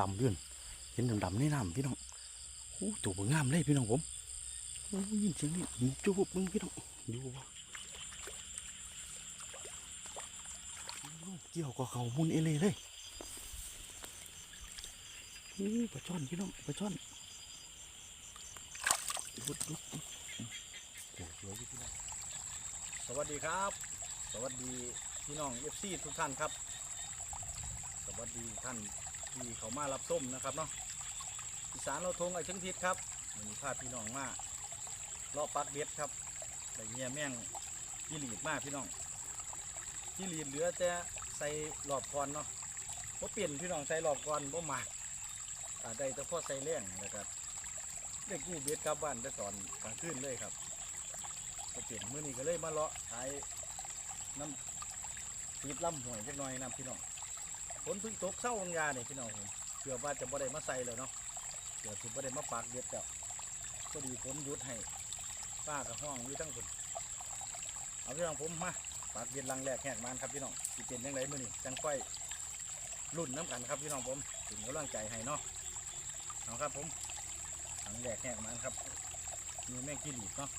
ดำๆด้วยเห็นดำๆในน้ำพี่น้องโอ้ตัวงามเลยพี่น้องผมโอ้ยินเสียงนี่มุกจุบมึงพี่น้องอยู่บ่เกี่ยวกับเขามุนเอเลยเลยนี่ปลาช่อนพี่น้องปลาช่อนดุดดุดดุดเดี๋ยวยพี่น้องสวัสดีครับ สวัสดีพี่น้องเอฟซีทุกท่านครับ สวัสดีท่าน ที่เขามารับส้มนะครับเนาะอีสานเราทงไอ้เชิงทิศครับวันนี้พาพพี่น้องมากรอบปักเบ็ดครับแต่เงี้ยแม่งที่หลีดมากพี่น้องที่หลีดเหลือแต่ใส่หลอบก่อนเนาะเพราะเปลี่ยนพี่น้องใส่หลอบก่อนบ่มาอ่าได้แต่พอใส่แรงนะครับได้กู้เบ็ดกลับบ้านแต่ตอนกลางคืนเลยครับก็เปลี่ยนมือนี้ก็เลยมาเลาะขายน้ำตีบล่ำหวยจักหน่อยนะพี่น้อง ฝนเพิ่งตกเศร้าบางยาเนี่ยพี่น้องผมเกือบว่าจะบ่ได้มาใส่เลยเนาะเดี๋ยวถึงบ่ได้มาปากเด็ดแล้วก็ดีฝนหยุดให้ป้ากับห้องอยู่ทั้งคนเอาพี่น้องผมมาปากเด็ดลังแรกแหกมันครับพี่น้องสิเป็นยังไงมือนี้จังค่อยรุ่นน้ำกันครับพี่น้องผมถึงกำลังใจให้เนาะเอาครับผมลังแรกแหกมันครับมีแม่งกี้หลีดเนาะ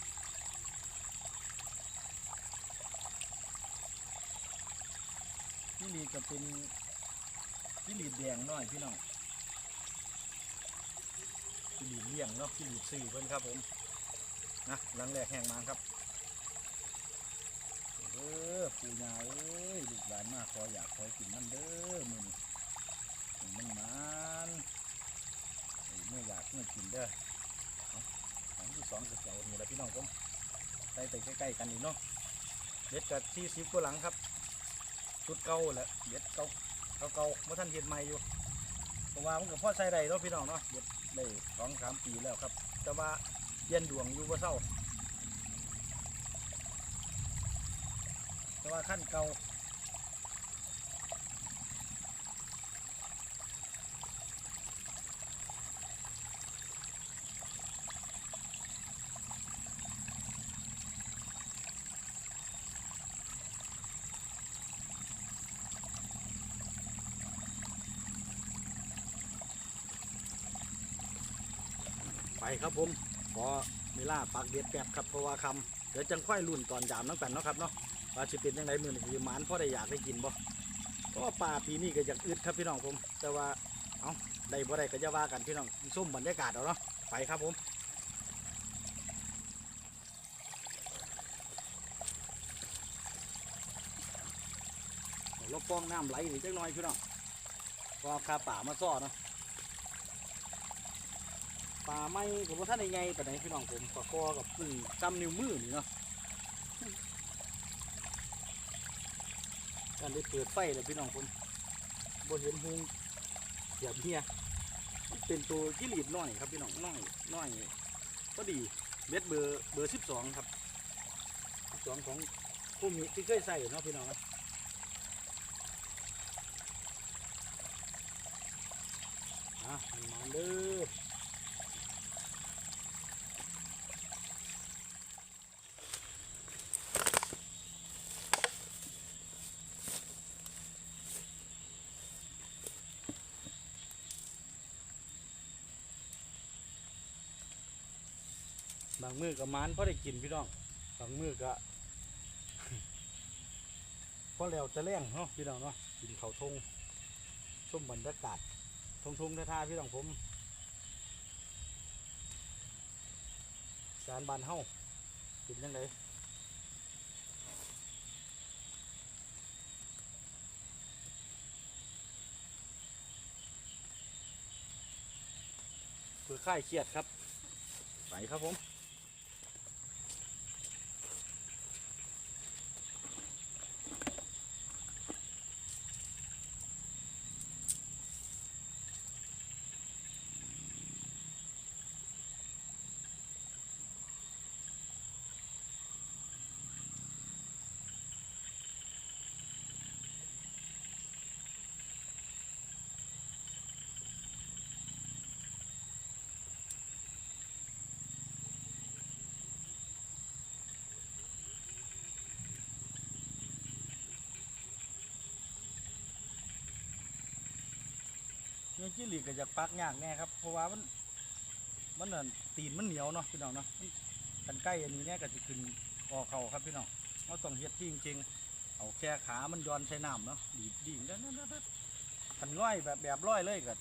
พี่ลีดจะเป็น พี่ลีดแดงน้อยพี่น้องพี่ลีดเลี้ยงเนาะพี่ลีดสี่เพิ่อนครับผมนะหลังแรกแห้งมาครับเด้อปูยาเอ้ยลูกหลานมาขออยากขอยกินนั่นเด้อมือนี้ให้มันมันให้เมื่ออยากเมื่อกินเด้อเอาของที่สองกับเจ้านี่แหละพี่น้องผมใส่ไปใกล้ๆกันนี่เนาะเด็ดกับที่สิบกว่าหลังครับชุดเก่าแหละเด็ดเก่า เก่าเก่าเมื่อท่านเห็นใหม่อยู่เพราะว่ามันกับพ่อใส่ได้เนาะพี่น้องเนาะเด็ดได้สองสามปีแล้วครับ แต่ว่าเย็นดวงอยู่ว่าเศร้าแต่ว่าขั้นเก่า ครับผมขอเวลาปักเด็ดแป๊บครับเพราะว่าคำเดี๋ยวจังค่อยรุ่นตอนยามน้ำกันเนาะครับเนาะว่าจะเป็นยังไงมือนี่คือหมานพ่อได้อยากได้กินบ่เพราะป่าปีนี้ก็อยากอึดครับพี่น้องผม แต่ว่าเอาได้บ่ได้ก็จะว่ากันพี่น้องส้มบรรยากาศเอาเนาะไปครับผมลบป้องน้ำไหลหรือจักน่อยพี่น้องก็เอาคาป่ามาซ่อเนาะาไม้ผมว่าท่านในไงแต่ไหนพี่น้องผมปะกอกับพึ่งจำนิ้วมือนี่เนาะการได้เปิดไฟเลยพี่น้องผมบนเห็นหงเสียบเฮียเป็นตัวกิลีดน้อยครับพี่น้องน้อยน้อยก็ดีเบ็ดเบอร์เบอร์สิบสองครับสิบสองของผู้มีที่เคยใส่เนาะพี่น้องเนาะอะมาเลย บางมือกับมันพอได้กินพี่น้อง บางมือก็พอแล้วจะแรงเนาะพี่น้องเนาะกินเขาทงชมบรรยากาศทงทงท่าๆพี่น้องผมสารบานเฮาเป็นยังไงคือค่ายเครียดครับ ไปครับผม นี่ยจิ้งหรีดก็อยากปักยากแน่ครับ เพราะว่ามัน มันน่ะตีนมันเหนียวเนาะพี่น้องเนาะมันกันใกล้อันนี้เนี่ยก็จะขึ้นคอเข่าครับพี่น้องเราต้องเฮ็ดจริงๆเอาแค่ขามันย้อนใช้น้ำเนาะดีดดิ่งนั่นนั่นนั่นขันร้อยแบบแบบร้อยเลยก็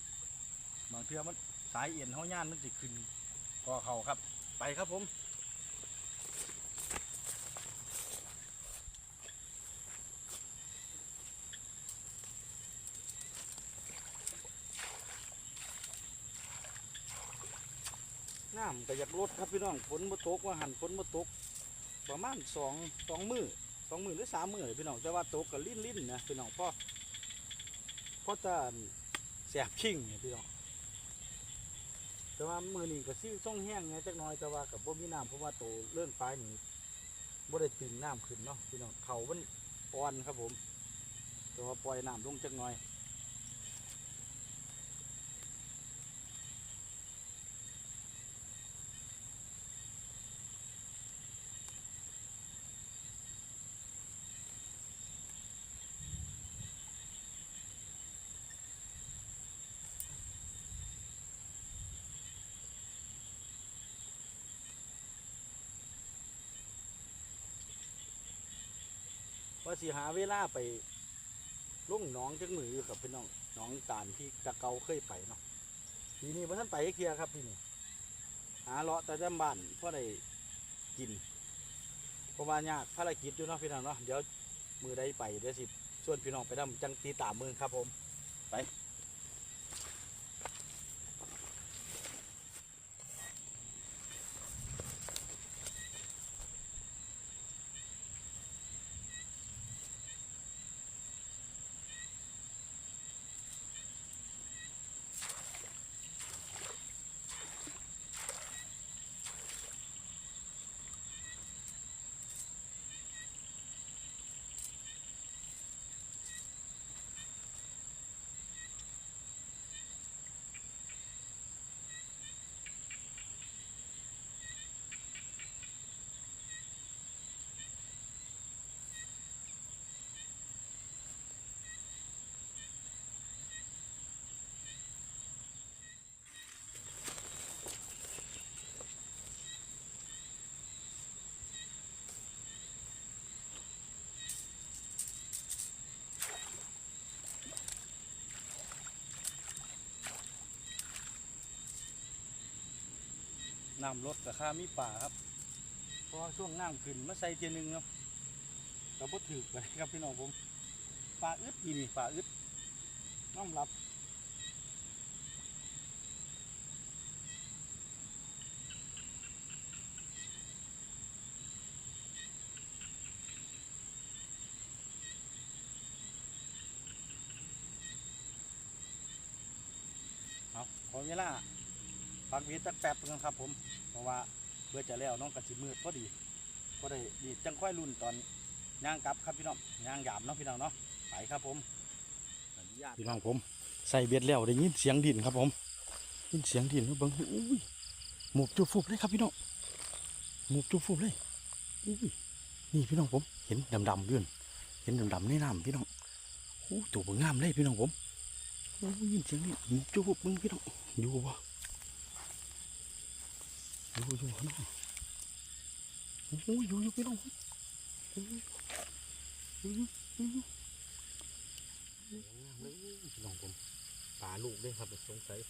บางเทื่อมันสายเอ็นเขาย่านมันจะขึ้นคอเข่าครับ ไปครับผมำก็อยากลดครับพี่น้องฝนมาตกว่าหันฝนมาตก ประมาณสองสองมือสองมือหรือสามมือเลยพี่น้องแต่ว่าตกกับลิ้นลิ้นนะพี่น้องพ่อพ่อจะแสบชิงเนี่ยพี่น้องแต่ว่ามือนี่ก็ซี่ส่งแห้งไงจักน้อยแต่ว่ากับบ่มีน้ำเพราะว่าโตเลื่อนปลายนี่บ่ได้ตึงน้ำขึ้นเนาะพี่น้องเขามันอ่อนครับผม แต่ว่าปล่อยน้ำลงจักหน่อย ว่าสิหาเวลาไปลุงหน้องจักมืออยู่กับพี่น้องหน้องตาลที่ตะเกาเคยไปเนาะทีนี้พ่ท่านไปให้เคลียร์ครับพี่นี่หาเลาะแต่จำบ้านเพราะได้กินเพราะว่ายากภารกิจอยู่เนาะพี่น้องเนาะเดี๋ยวมือได้ไปเดี๋ยวสิชวนพี่น้องไปดำจังตีตามมือครับผมไป น้ำลดกับขามีป่าครับเพราะช่วงน้ำขึ้นมาใส่เทียนึงเนาะเราบ่ถือไปครับพี่น้องผมป่าอึดอีนี่ป่าอึดน้ำรับเอาขอเวลา พักเวียจักแป๊บนึงครับ ผม เพราะว่าเพื่อจะแล้วน้องกระสิมืดพอดีก็ได้ดีจังค่อยรุ่นตอนย่างกลับครับพี่น้องย่างยามเนาะพี่น้องเนาะไปครับผมอนุญาตพี่น้องผมใส่เบ็ดแล้วได้ยินเสียงดินครับผมยินเสียงดินแล้วเบิ้งอุ้ยหมวกจูบฟุบเลยครับพี่น้องหมวกจูบฟุบเลยอุ้ยนี่พี่น้องผม เห็นดำๆเลื่อนเห็นดำๆในน้ำพี่น้องโอ้ตัวเบิ่งงามเลยพี่น้องผมโอ้ยยินเสียงนี่หมวกจูบฟุบมึงพี่น้องอยู่ปะ อยู่อยู่พี่น้องโอ้ยอยู่อยู่พี่น้องโอ้ยอยู่อยู่อยู่อยู่พี่น้องผมปลาลูกด้วยครับสงสัย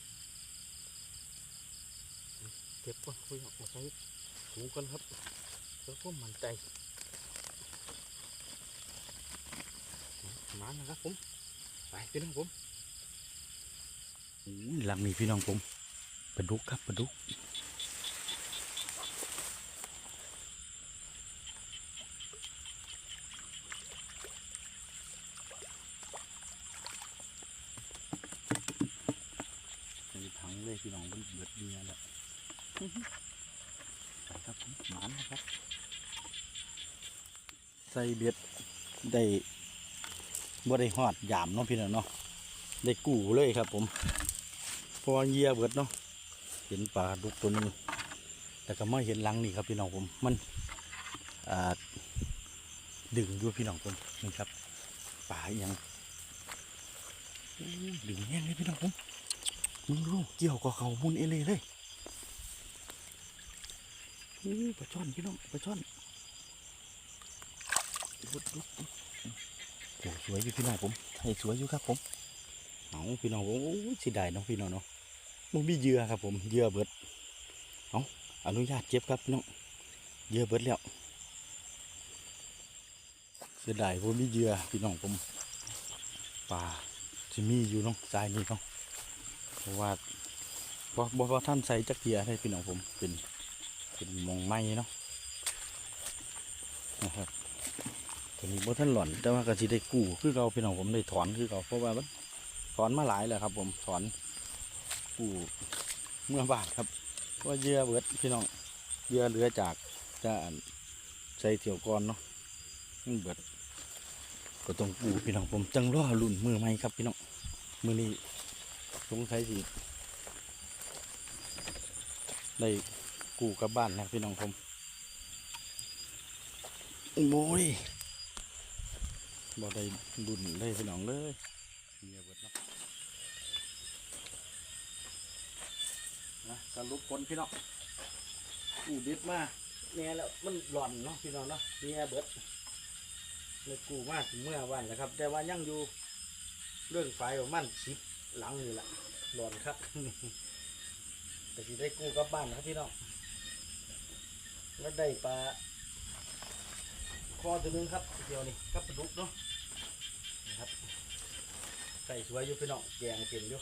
เก็บก่อนคุยออกมาใช้ถูกันครับแล้วก็มันใจมาแล้วครับผมไปพี่น้องผมหลังนี้พี่น้องผมปลาดุกครับปลาดุกใส่ถังเลยพี่น้อง มียแล้วไปครับหมานนะครับ ใส่เบ็ดได้บ่ได้หอดยามเนาะพี่น้องเนาะได้กู้เลยครับ ผมพอเหยียเบิดเนาะเห็นปลาดุกตัวหนึงแต่ก็ไม่เห็นลังนี่ครับพี่น้องผมมันดึงอยู่พี่น้องผมนี่ครับปลาอหยังดึงแห้งเลยพี่น้องผม มึงลูกเกี่ยวกับเขามุนเอเลเลยอู้ปลาช่อนพี่น้องปลาช่อนดุดดุดโอ้สวยอยู่พี่น้องผมให้สวยอยู่ครับผมเอาพี่น้องผมโอ้สียดายเนาะพี่น้องเนาะมันมีเยื่อครับผมเยื่อเบิดเอาอนุญาตเก็บครับพี่น้องเยื่อเบิดแล้วเสียดายผมมีเยื่อพี่น้องผมปลาจะมีอยู่น้องทรายนี่เนาะ เพราะว่าบ่บ่บ่ท่านใส่จักเกียร์ให้พี่น้องผมเป็นเป็นมองไม้เนาะนะครับตัวนี้บ่ท่านหล่อนแต่ว่าก็สิได้กู้คือเราพี่น้องผมได้ถอนคือเราเพราะว่ามันถอนมาหลายแล้วครับ ผมถอนกู้เมื่อบาทครับเพราะว่าเยื่อเบิดพี่น้องเยื่อเหลือจากจะใส่เถี่ยวก่อนเนาะมันเบิดก็ต้องกู้พี่น้องผมจังรอรุ่นมือใหม่ครับพี่น้องมือนี้ สงสัยสิได้กูกลับบ้านนะพี่น้องผมโอ้ยบ่ได้ดุนเลยพี่น้องเลยเมียเบิดเนาะนะสรุปผลพี่น้องกูเด็ดมาเนี่ยแล้วมันหล่อนเนาะพี่น้องเนาะเมียเบิดเลยกูมากเมื่อวันแหละครับ แต่ว่ายังอยู่เรื่องไฟประมาณสิบ หลังนี่แหละหลอนครับแต่ที่ได้กู้กลับบ้านครับพี่น้องแล้วได้ปลาคอตัวนึงครับเดียวนี่กับปลาดุกเนาะนะครับใส่สวยอยู่พี่น้องแกงเปลี่ยนอยู่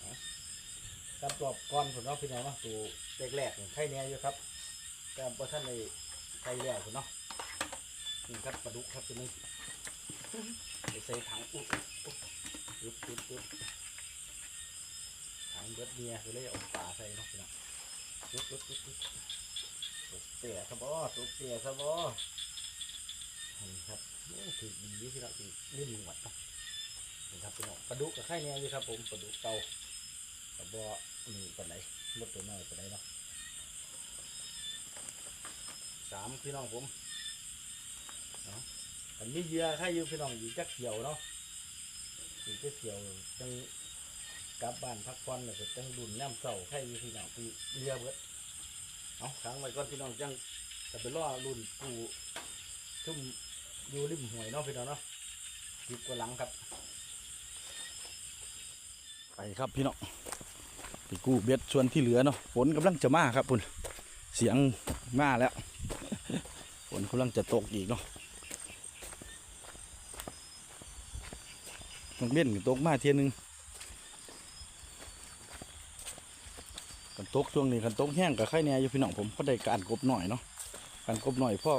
เอากับกรอบก้อนผมเนาะพี่น้องเนาะตัวแรกๆนี่ไข่แหน่อยู่ครับแต่พอท่านในไข่แล้วผมเนาะนี่ครับปลาดุกครับตัวนึงใส่ถังอุ๊ยอุ๊ย ปึ๊บปึ๊บปึ๊บทางเบิดเมียคือเลยเอาปลาใส่เนาะพี่น้องปึ๊บปึ๊บปึ๊บปึ๊บตกเตี่ยซะบ่ตกเตี่ยซะบ่นี่ครับโอ้ถือดีพี่น้องถือลิ่มหนวดนะนี่ครับพี่น้องปลาดุกกับไข่แหน่อยู่ครับผมปลาดุกเก่ากับบ่นี่ปานไหนมดตัวน้อยปานไหนเนาะสามพี่น้องผมเนาะอันนี้เยื่อไข่อยู่พี่น้องอยู่จักเขียวเนาะ สีเที่ยวจังกลับบ้านพักผ่อนแล้วก็จังดุนน้ำเศร้าให้อยู่พี่น้องพี่เรือเบิดเอาค้างไว้ก่อนพี่น้องจังจะไปล่อรุ่นปูทุ่มอยู่ริมห้วยเนาะพี่น้องเนาะสิบกว่าหลังครับ ไปครับพี่น้องไปกู้เบ็ดส่วนที่เหลือเนาะฝนกำลังจะมาครับพุ่นเสียงมาแล้วฝนกำลังจะตกอีกเนาะ ต้องเล่นกันตกมาเทียหนึงกันตกช่วงนี้กันตกแห้งกับไข่แน่อยู่พี่น้องผมเพราะได้การกบหน่อยเนาะการกบหน่อยพ่อ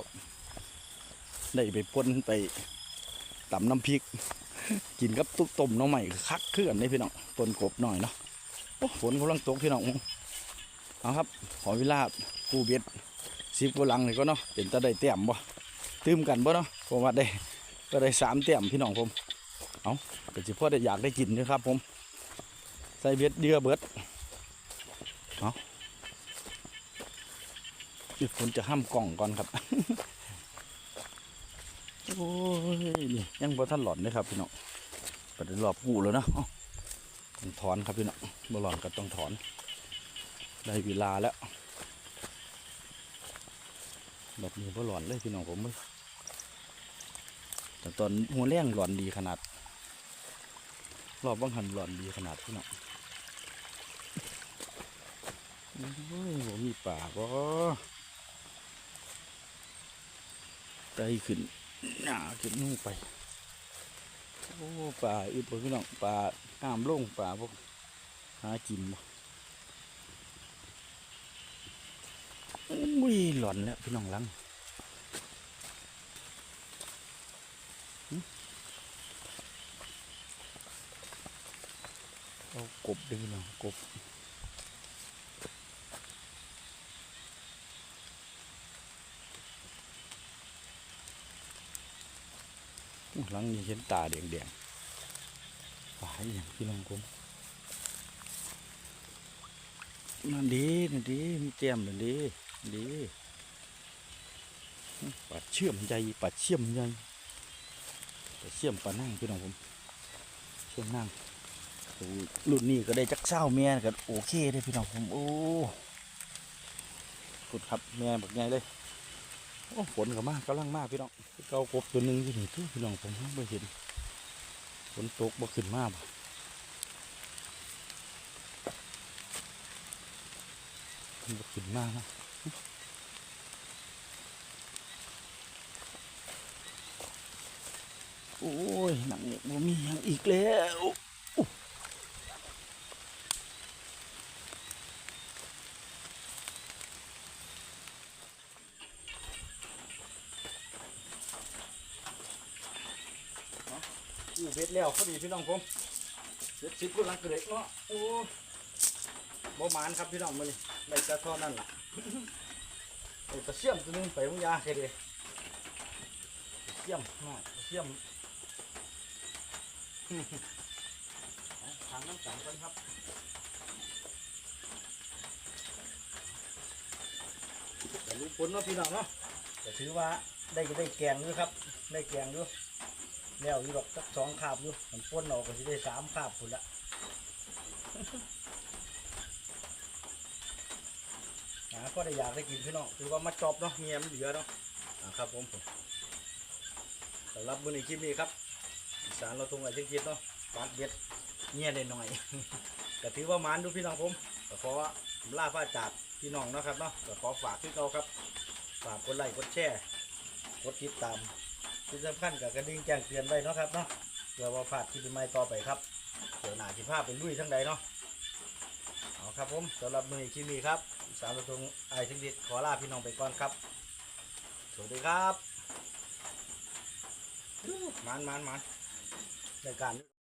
ได้ไปปนไปตำน้ำพริก กินกับตุ๊กต้มน้องใหม่คักเคลื่อนได้พี่น้องปนกบหน่อยเนาะโอ้ฝนกำลังตกพี่น้องเอาครับ ขอเวลากูเบ็ดสิบกว่าหลังเลยก็เนาะเป็นตาได้เต็มบ่ตื้มกันบ่เนาะผมว่าได้ก็ได้สามเต็มพี่น้องผมเอา ก็สิพ่อได้อยากได้กินนะครับผม ใส่เบ็ดเดือเบิดเอาพี่ฝนจะห้ามกล่องก่อนครับ โอ้ยนี่ยังบ่ทันหลอนเลยครับพี่น้องปได้รอบกูแล้วนะเอ้าต้องถอนครับพี่น้องบ่หลอนก็ต้องถอน ได้เวลาแล้วแบบนี้บ่หลอนเลยพี่น้องผมแต่ตอนหัวแรงหลอนดีขนาด รอบบังหันหลอนดีขนาดพี่น้องโอ้ยผมมีป่าก็ใจขึ้นหนาขึ้นนู่นไป โอ้ป่าอึดบ่พี่น้องป่าห้ามลงป่าพวกหากินบ่โอ้ยหลอนแล้วพี่น้องลัง เอากบดึงหน่อยกบหลังนี้เห็นตาแดงแดงๆฝ่ายอย่างพี่น้องผมนั่นดีนั่นดีมีแจ่มนั่นดีดีปลาเชื่อมใหญ่ปลาเชื่อมใหญ่ปลาเชื่อมปลานั่งพี่น้องผมเชื่อมนั่ง รุ่นนี้ก็ได้จักเศร้าแม่ก็โอเคได้พี่น้องผมโอ้สุดครับแม่บักใหญ่เลยโอ้ฝนก็มากกำลังมากพี่น้องเกากบตัวหนึ่งอยู่นี่ทุพี่น้องผมไม่เห็นฝนตกบ่ขึ้นมากบ่ขึ้นมากนะโอ้ยหนังเนี่ยบ่มีหยังอีกแล้ว แล้วพอดีพี่น้องผมเบ็ดสิบกุลังเกล็ดเนาะโอ้บ่หมานครับพี่น้องมานี่ได้แต่เท่านั้นล่ะไอ้ตะเสี่ยมตัวนึงไปมึงยาแค่เดียเสี่ยมน้อยตะเสี่ยมทางน้ำจังกันครับแต่รู้ผลเนาะพี่น้องเนาะแต่ถือว่าได้ก็ได้แกงด้วยครับ ได้แกงด้วย แล้วอยู่ดอกสักสองคาบอยู่มันป้นออกก็สิได้สามคาบพุ่นละหาก็ได้อยากได้กินพี่น้องคือว่ามาจอบเนาะเมียมันเหลือเนาะครับผมผมสำหรับมื้อนี้คลิปนี้ครับสารเราทงไอ้เจ็ดเนาะปาดเบ็ดเงียได้หน่อยก็ถือว่ามานดูพี่น้องผมก็ขอล่าพระจากพี่น้องนะครับเนาะก็ขอฝากที่เราครับฝากกดไลค์กดแชร์กดติดตาม ที่สำคัญกับกระดิ่งแจ้งเตือนไว้เนาะครับเนาะเพื่อว่าพลาดคลิปใหม่ต่อไปครับ เดี๋ยวหน้าที่ภาพเป็นลุยทั้งใดเนาะเอาครับผมสำหรับมือคลิปนี้ครับสามประตูไอซิงดิตขอลาพี่น้องไปก่อนครับ สวัสดีครับมันมันมันในการ